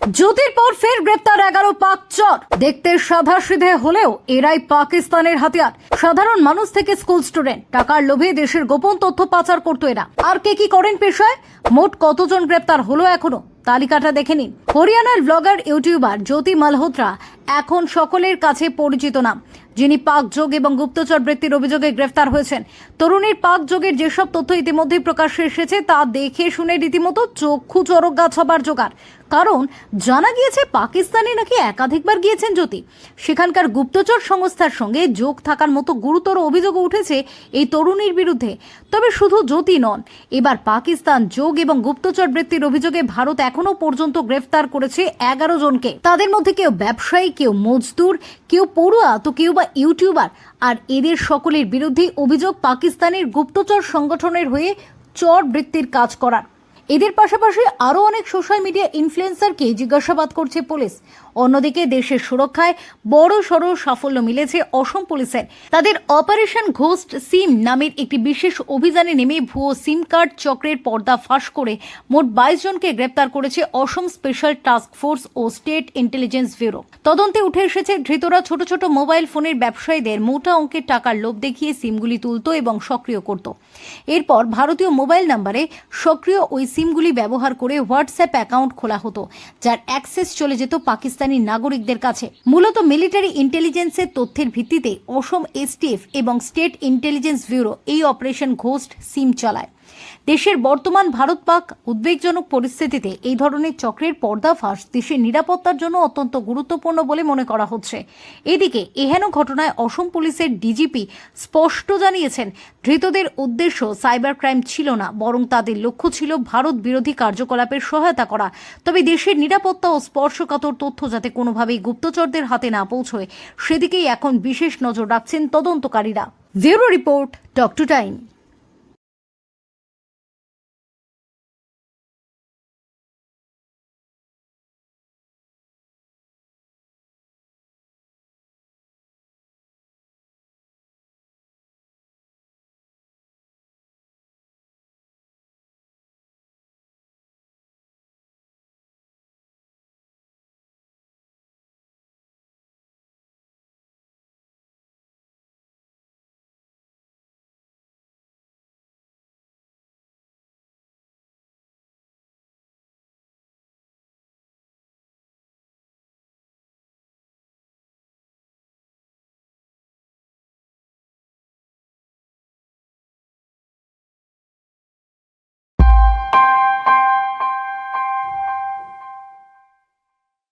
জ্যোতির পর ফের গ্রেপ্তার এগারো পাক চর। দেখতে সাদা সিধে হলেও এরাই পাকিস্তানের হাতিয়ার। সাধারণ মানুষ থেকে স্কুল স্টুডেন্ট। টাকার লোভে দেশের গোপন তথ্য পাচার করতো এরা। আর কে কি করেন পেশায়? মোট কতজন গ্রেপ্তার হলো এখনও? তালিকাটা দেখে নিন। হরিয়ানার ব্লগার, ইউটিউবার জ্যোতি মালহোত্রা এখন সকলের কাছে পরিচিত নাম। যিনি পাক যোগ এবং গুপ্তচর বৃত্তির অভিযোগে গ্রেফতার হয়েছেন। তরুণীর পাক যোগের যেসব তথ্য ইতিমধ্যেই প্রকাশ্যে এসেছে, তা দেখে শুনে রীতিমতো চক্ষু চরক গাছ হবার জোগাড়। কারণ জানা গিয়েছে পাকিস্তানে নাকি একাধিকবার গিয়েছেন জ্যোতি। সেখানকার গুপ্তচর সংস্থার সঙ্গে যোগ থাকার মতো গুরুতর অভিযোগ উঠেছে এই তরুণীর বিরুদ্ধে। তবে শুধু জ্যোতি নন, এবার পাকিস্তান যোগ এবং গুপ্তচর বৃত্তির অভিযোগে ভারত এখনও পর্যন্ত গ্রেফতার করেছে এগারো জনকে। তাদের মধ্যে কেউ ব্যবসায়ী, কেউ মজদুর, কেউ পড়ুয়া, তো কেউ বা ইউটিউবার। আর এদের সকলের বিরুদ্ধে অভিযোগ পাকিস্তানের গুপ্তচর সংগঠনের হয়ে চর বৃত্তির কাজ করার। এদের পাশাপাশি আরও অনেক সোশ্যাল মিডিয়া ইনফ্লুয়েন্সারকে জিজ্ঞাসাবাদ করছে পুলিশ। অন্যদিকে দেশের সুরক্ষায় বড় সড় সাফল্য মিলেছে অসম পুলিশের। তাদের অপারেশন ঘোস্ট সিম নামের একটি বিশেষ অভিযানে নেমে ভুয়ো সিম কার্ড চক্রের পর্দা ফাঁস করে মোট বাইশ জনকে গ্রেপ্তার করেছে অসম স্পেশাল টাস্ক ফোর্স ও স্টেট ইন্টেলিজেন্স ব্যুরো। তদন্তে উঠে এসেছে ধৃতরা ছোট ছোট মোবাইল ফোনের ব্যবসায়ীদের মোটা অঙ্কের টাকার লোভ দেখিয়ে সিমগুলি তুলত এবং সক্রিয় করত। এরপর ভারতীয় মোবাইল নাম্বারে সক্রিয় ওই সিমগুলি ব্যবহার করে হোয়াটসঅ্যাপ অ্যাকাউন্ট খোলা হতো, যার অ্যাক্সেস চলে যেত পাকিস্তানি নাগরিকদের কাছে। মূলত মিলিটারি ইন্টেলিজেন্সের তথ্যের ভিত্তিতে অসম এসটিএফ এবং স্টেট ইন্টেলিজেন্স ব্যুরো এই অপারেশন ঘোস্ট সিম চালায়। দেশের বর্তমান ভারত পাক উদ্বেগজনক পরিস্থিতিতে এই ধরনের চক্রের পর্দাফাঁস দেশের নিরাপত্তার জন্য অত্যন্ত গুরুত্বপূর্ণ বলে মনে করা হচ্ছে। এদিকে এহেন ঘটনায় অসম পুলিশের ডিজিপি স্পষ্ট জানিয়েছেন, ধৃতদের উদ্দেশ্য সাইবার ক্রাইম ছিল না, বরং তাদের লক্ষ্য ছিল ভারত বিরোধী কার্যকলাপের সহায়তা করা। তবে দেশের নিরাপত্তা ও স্পর্শকাতর তথ্য যাতে কোনোভাবেই গুপ্তচরদের হাতে না পৌঁছয়, সেদিকেই এখন বিশেষ নজর রাখছেন তদন্তকারীরা। Bureau report talk to time.